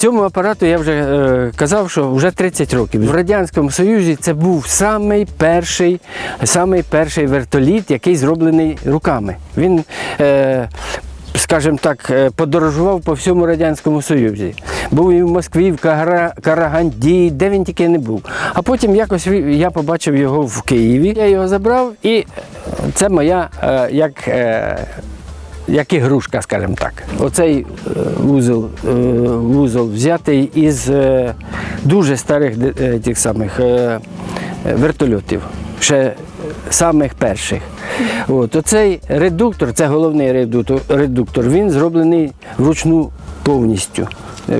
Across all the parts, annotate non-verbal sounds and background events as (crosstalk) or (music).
Цьому апарату я вже е, казав, що вже 30 років. В Радянському Союзі це був самий перший, самий перший вертоліт, який зроблений руками. Він, е, скажімо так, е, подорожував по всьому Радянському Союзі. Був і в Москві, в Караганді, де він тільки не був. А потім якось я побачив його в Києві. Я його забрав, і це моя е, як. Як ігрушка, скажімо так. Оцей е, вузол, е, вузол взятий із е, дуже старих тих самих вертольотів, ще самих перших. От, оцей редуктор, це головний редуктор, він зроблений вручну повністю.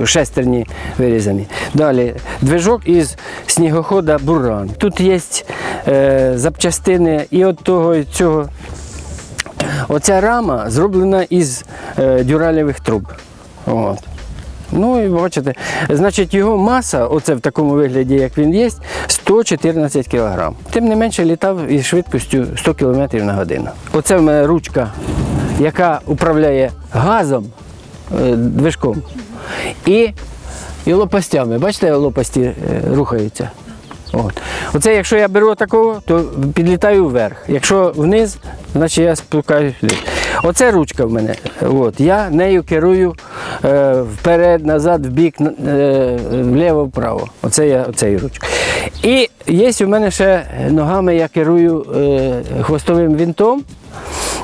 Шестерні вирізані. Далі движок із снігохода Буран. Тут є е, запчастини і от того, і цього. Оця рама зроблена із е, дюралєвих труб. От. Ну і бачите, значить, його маса, оце в такому вигляді, як він є, 114 кг. Тим не менше літав із швидкістю 100 км на годину. Оце в мене ручка, яка управляє газом, е, движком, і, і лопастями. Бачите, лопасті е, рухаються. От. Оце якщо я беру такого, то підлітаю вверх. Якщо вниз, значить я спускаюсь вниз. Оце ручка в мене. От. Я нею керую е, вперед, назад, в бік, е, вліво, вправо. Оце я оцею ручкою. І є у мене ще ногами, я керую е, хвостовим вінтом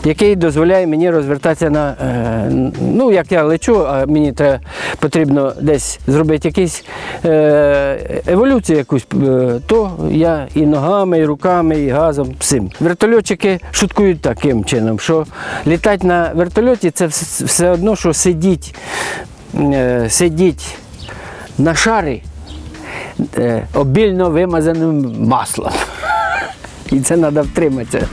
який дозволяє мені розвертатися на. е, Ну, як я лечу, а мені треба, потрібно десь зробити якусь е, еволюцію якусь, е, то я і ногами, і руками, і газом, всім. Вертольотчики шуткують таким чином, що літати на вертольоті це все одно, що сидіть, сидіть на шарі обільно вимазаним маслом. (laughs) І це треба втриматися.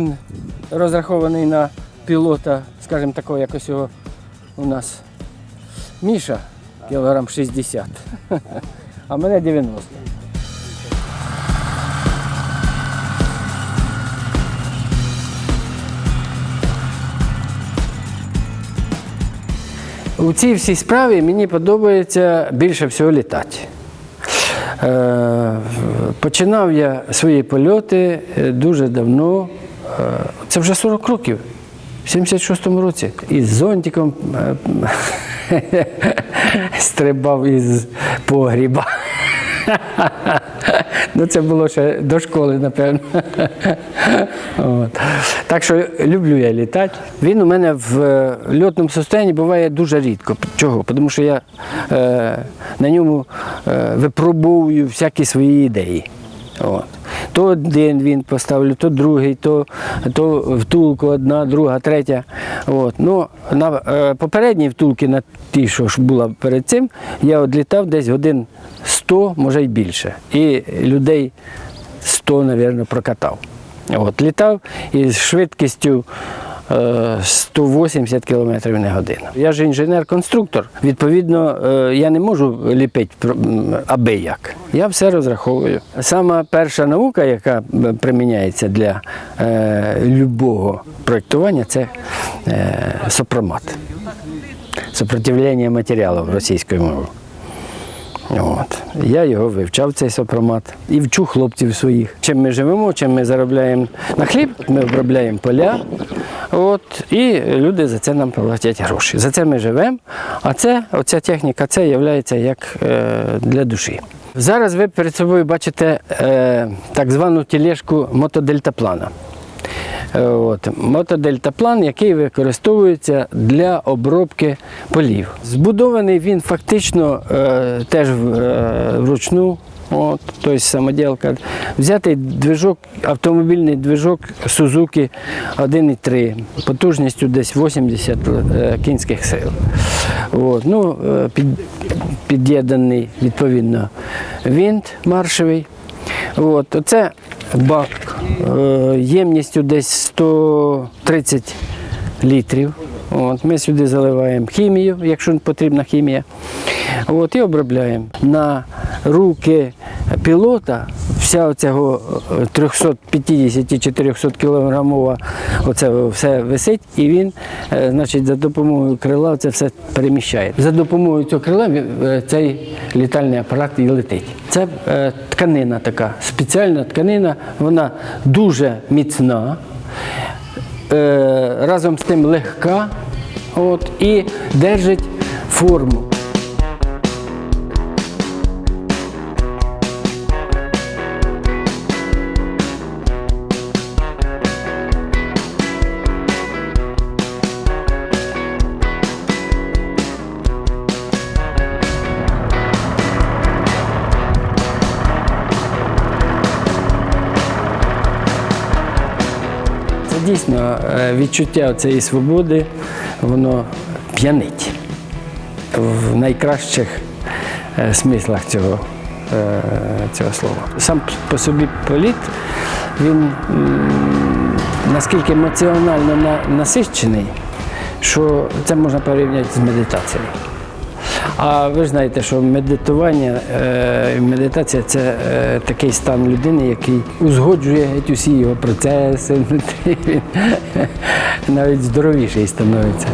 Він розрахований на пілота, скажімо, такого якось його у нас Міша, кілограм 60, а мене 90. У цій всій справі мені подобається більше всього літати. Е, Починав я свої польоти е, дуже давно, це вже 40 років, в 76-му році. Із зонтиком е, (laughs) стрибав із погріба. (laughs) Ну, це було ще до школи, напевно. (laughs) От. Так що люблю я літати. Він у мене в е, льотному состоянні буває дуже рідко. Чого? Тому що я е, на ньому е, випробовую всякі свої ідеї. От. То один він поставлю, то другий, то, то втулку одна, друга, третя. От. Ну, на е, Попередні втулки, на ті, що ж була перед цим, я відлітав десь годин 100, може й більше. І людей 100, мабуть, прокатав. От, літав із швидкістю 180 км на годину. Я ж інженер-конструктор. Відповідно, е, я не можу ліпити аби як. Я все розраховую. Сама перша наука, яка приміняється для е, любого проєктування, це е, сопромат. Сопротивлення матеріалів російською мовою. От. Я його вивчав, цей сопромат, і вчу хлопців своїх. Чим ми живемо, чим ми заробляємо на хліб, ми обробляємо поля. От, і люди за це нам платять гроші. За це ми живемо. А це, оця техніка, це є як е, для душі. Зараз ви перед собою бачите е, так звану тележку мотодельтаплана. Е, От, мотодельтаплан, який використовується для обробки полів. Збудований він фактично е, теж е, вручну. От, тобто самоділка. Взятий движок, автомобільний движок Suzuki 1.3, потужністю десь 80 е, кінських сил. От, ну, е, під, під'єднаний відповідно винт маршевий. От, оце бак е, ємністю десь 130 літрів. От, ми сюди заливаємо хімію, якщо потрібна хімія. От, і обробляємо. На руки пілота вся оцього 350-400 кілограмова оце все висить, і він, е, значить, за допомогою крила це все переміщає. За допомогою цього крила е, цей літальний апарат і летить. Це е, тканина така, спеціальна тканина, вона дуже міцна, е, разом з тим легка от, і держить форму. Дійсно е, відчуття цієї свободи, воно п'янить в найкращих е, смислах цього, е, цього слова. Сам по собі політ, він наскільки емоціонально на- насичений, що це можна порівняти з медитацією. А ви ж знаєте, що медитування, е, медитація це е, такий стан людини, який узгоджує геть усі його процеси, (laughs) навіть здоровіший становиться.